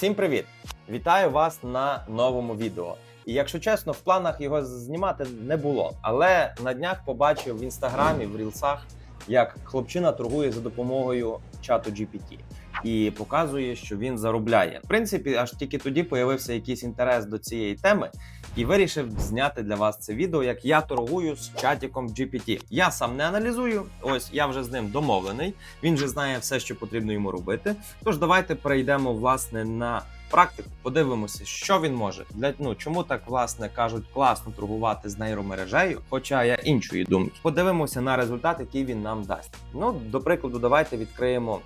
Всім привіт! Вітаю вас на новому відео. І якщо чесно, в планах його знімати не було. Але на днях побачив в інстаграмі, в рілсах, як хлопчина торгує за допомогою чату GPT і показує, що він заробляє. В принципі, аж тільки тоді появився якийсь інтерес до цієї теми, і вирішив зняти для вас це відео, як я торгую з чатіком GPT. Я сам не аналізую. Ось я вже з ним домовлений. Він же знає все, що потрібно йому робити. Тож давайте перейдемо власне на практику, подивимося, що він може. Для ну чому так власне кажуть класно торгувати з нейромережею, хоча я іншої думки. Подивимося на результат, який він нам дасть. Ну, до прикладу, давайте відкриємо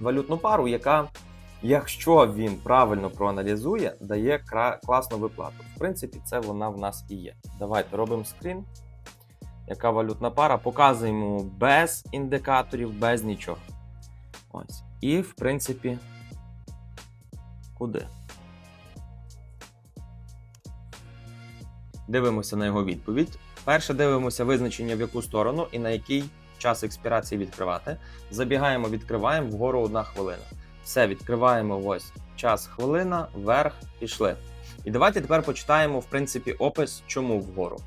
валютну пару, яка, якщо він правильно проаналізує, дає класну виплату. В принципі, це вона в нас і є. Давайте робимо скрін. Яка валютна пара? Показуємо без індикаторів, без нічого. Ось. І, в принципі, куди? Дивимося на його відповідь. Перше дивимося визначення, в яку сторону і на який час експірації відкривати. Забігаємо, відкриваємо вгору одна хвилина. Все, відкриваємо ось час хвилина, вверх, пішли. І давайте тепер почитаємо, в принципі, опис, чому вгору.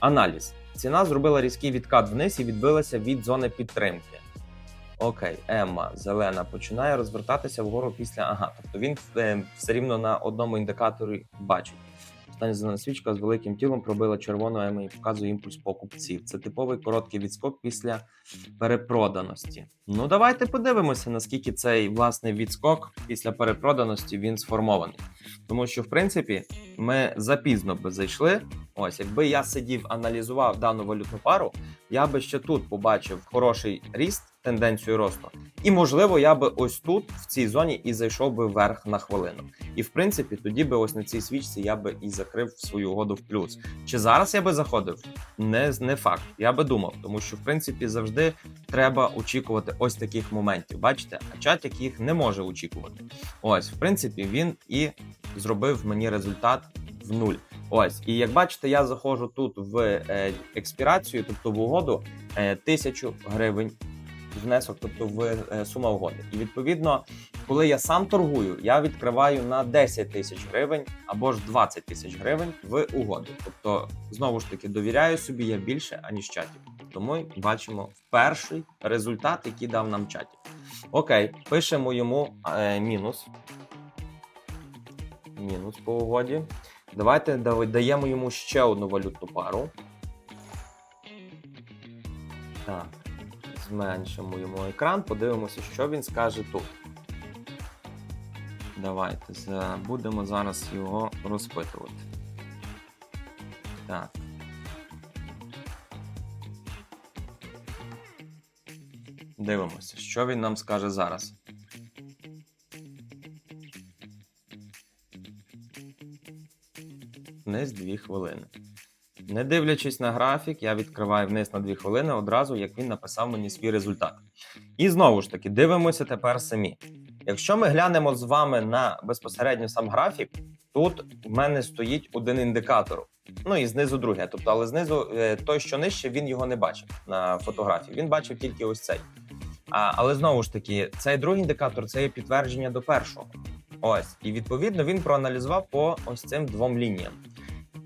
Аналіз. Ціна зробила різкий відкат вниз і відбилася від зони підтримки. Окей, Емма зелена починає розвертатися вгору після. Ага, тобто він е, все рівно на одному індикаторі бачить. Остання зелена свічка з великим тілом пробила червону Ема і показує імпульс покупців. Це типовий короткий відскок після перепроданості. Ну давайте подивимося, наскільки цей власний відскок після перепроданості він сформований. Тому що, в принципі, ми запізно би зайшли. Ось, якби я сидів, аналізував дану валютну пару, я би ще тут побачив хороший ріст, тенденцію росту. І можливо, я би ось тут, в цій зоні, і зайшов би вверх на хвилину. І в принципі, тоді би ось на цій свічці я би і закрив свою угоду в плюс. Чи зараз я би заходив? Не, не факт. Я би думав, тому що в принципі завжди треба очікувати ось таких моментів. Бачите, а чатик їх не може очікувати.Ось, в принципі, він і зробив мені результат в нуль. Ось, і як бачите, я заходжу тут в е, експірацію, тобто в угоду е, тисячу гривень внесок, тобто в е, сума угоди. І відповідно, коли я сам торгую, я відкриваю на 10 тисяч гривень або ж 20 тисяч гривень в угоду. Тобто, знову ж таки, довіряю собі я більше, аніж чатів. Тому бачимо перший результат, який дав нам чатів. Окей, пишемо йому е, мінус. Мінус по угоді. Давайте даємо йому ще одну валютну пару. Так, зменшимо йому екран, подивимося, що він скаже тут. Давайте будемо зараз його розпитувати. Так. Дивимося, що він нам скаже зараз. Вниз 2 хвилини. Не дивлячись на графік, я відкриваю вниз на 2 хвилини одразу, як він написав мені свій результат. І знову ж таки, дивимося тепер самі. Якщо ми глянемо з вами на безпосередньо сам графік, тут в мене стоїть один індикатор. Ну і знизу другий. Тобто, але знизу е, той, що нижче, він його не бачив на фотографії. Він бачив тільки ось цей. А, але знову ж таки, цей другий індикатор це є підтвердження до першого. Ось, і відповідно він проаналізував по ось цим двом лініям.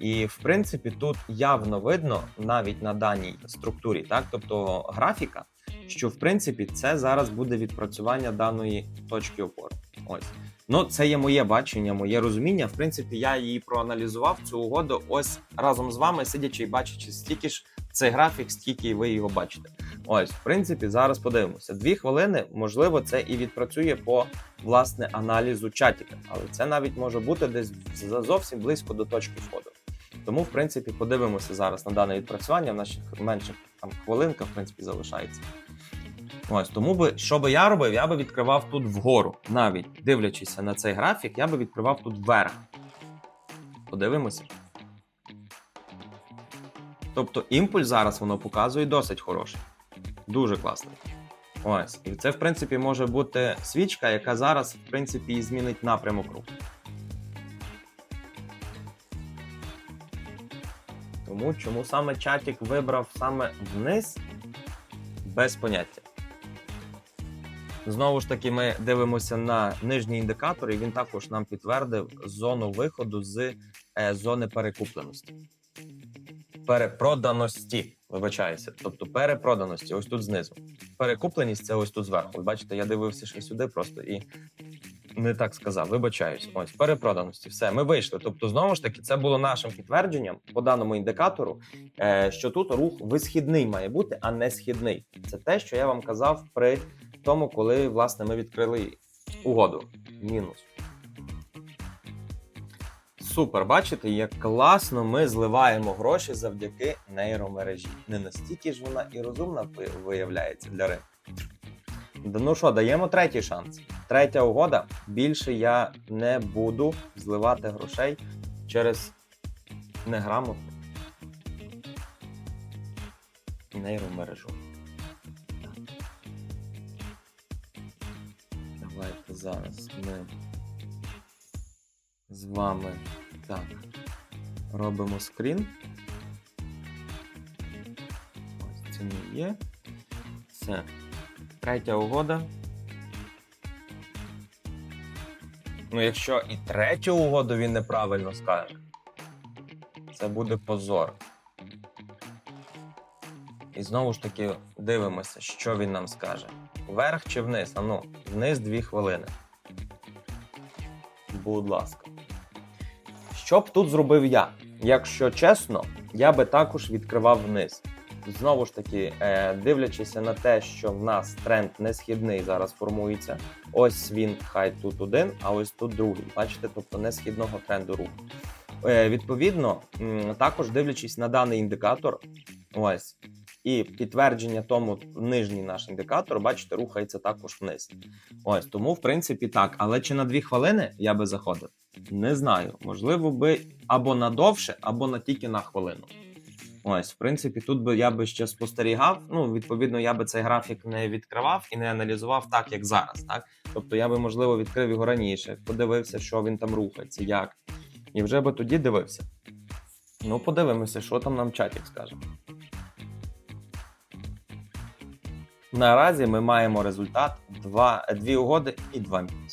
І в принципі, тут явно видно навіть на даній структурі, так, тобто графіка, що в принципі це зараз буде відпрацювання даної точки опори. Ось. Ну, це є моє бачення, моє розуміння. В принципі, я її проаналізував цю угоду ось разом з вами, сидячи і бачачи стільки ж цей графік, стільки ви його бачите. Ось, в принципі, зараз подивимося. Дві хвилини, можливо, це і відпрацює по власне аналізу чатіка, але це навіть може бути десь зовсім близько до точки входу. Тому, в принципі, подивимося зараз на дане відпрацювання. В наших менших там хвилинка, в принципі, залишається. Ось тому би, що би я робив, я би відкривав тут вгору. Навіть дивлячись на цей графік, я би відкривав тут вверх. Подивимося. Тобто імпульс зараз воно показує досить хороший. Дуже класний. Ось. І це, в принципі, може бути свічка, яка зараз, в принципі, і змінить напрямок руху. Тому чому саме чатик вибрав саме вниз без поняття. Знову ж таки, ми дивимося на нижній індикатор, і він також нам підтвердив зону виходу з е, зони перекупленості. Перепроданості, вибачаюся, тобто перепроданості, ось тут знизу. Перекупленість це ось тут зверху. Бачите, я дивився ще сюди просто і не так сказав. Вибачаюсь. Ось перепроданості. Все, ми вийшли. Тобто, знову ж таки, це було нашим підтвердженням по даному індикатору, е, що тут рух висхідний має бути, а не східний. Це те, що я вам казав при тому, коли власне ми відкрили угоду. Мінус. Супер, бачите, як класно ми зливаємо гроші завдяки нейромережі. Не настільки ж вона і розумна виявляється для ринку. Ну що, даємо третій шанс. Третя угода. Більше я не буду зливати грошей через неграмотну нейромережу. Давайте зараз ми з вами так робимо скрін. Ось це не є. Все. Третя угода. Ну, якщо і третю угоду він неправильно скаже, це буде позор. І знову ж таки дивимося, що він нам скаже. Вверх чи вниз? А ну, вниз дві хвилини. Будь ласка. Що б тут зробив я? Якщо чесно, я би також відкривав вниз. Знову ж таки, е, дивлячись на те, що в нас тренд не східний зараз формується. Ось він хай тут один, а ось тут другий. Бачите, тобто не східного тренду руху. Е, відповідно, також дивлячись на даний індикатор, ось. І підтвердження тому нижній наш індикатор, бачите, рухається також вниз. Ось тому, в принципі, так. Але чи на дві хвилини я би заходив? Не знаю. Можливо, би або на довше, або на тільки на хвилину. Ось, в принципі, тут би я би ще спостерігав. Ну, відповідно, я би цей графік не відкривав і не аналізував так, як зараз. Так? Тобто я би, можливо, відкрив його раніше, подивився, що він там рухається, як. І вже би тоді дивився. Ну, подивимося, що там нам чатік скаже. Наразі ми маємо результат 2, 2 угоди і 2 мінуси.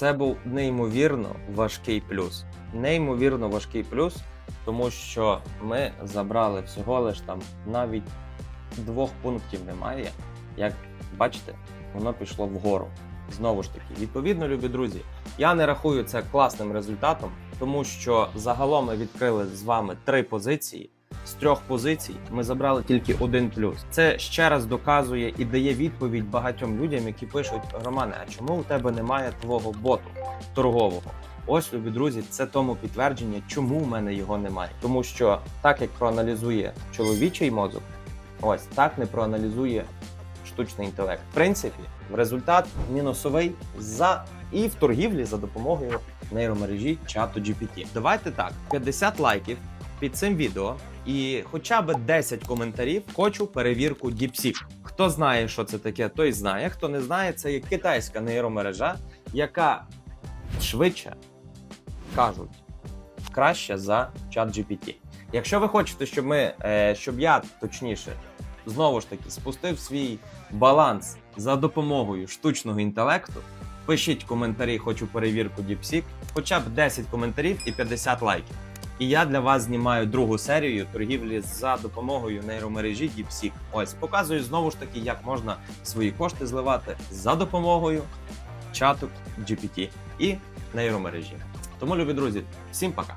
Це був неймовірно важкий плюс. Неймовірно важкий плюс, тому що ми забрали всього лиш там навіть двох пунктів немає. Як бачите, воно пішло вгору. Знову ж таки, відповідно, любі друзі, я не рахую це класним результатом, тому що загалом ми відкрили з вами три позиції. З трьох позицій ми забрали тільки один плюс. Це ще раз доказує і дає відповідь багатьом людям, які пишуть: Романе, а чому у тебе немає твого боту торгового? Ось, любі друзі, це тому підтвердження, чому в мене його немає. Тому що так як проаналізує чоловічий мозок, ось так не проаналізує штучний інтелект. В принципі, результат мінусовий за і в торгівлі за допомогою нейромережі чату GPT. Давайте так: 50 лайків під цим відео і хоча б 10 коментарів. Хочу перевірку DeepSeek. Хто знає, що це таке, той знає. Хто не знає, це є китайська нейромережа, яка швидше кажуть краще за чат GPT. Якщо ви хочете, щоб ми, е, щоб я точніше знову ж таки спустив свій баланс за допомогою штучного інтелекту. Пишіть коментарі, хочу перевірку DeepSeek, хоча б 10 коментарів і 50 лайків. І я для вас знімаю другу серію торгівлі за допомогою нейромережі DeepSeek. Ось показую знову ж таки, як можна свої кошти зливати за допомогою чату GPT і нейромережі. Тому, любі друзі, всім пока!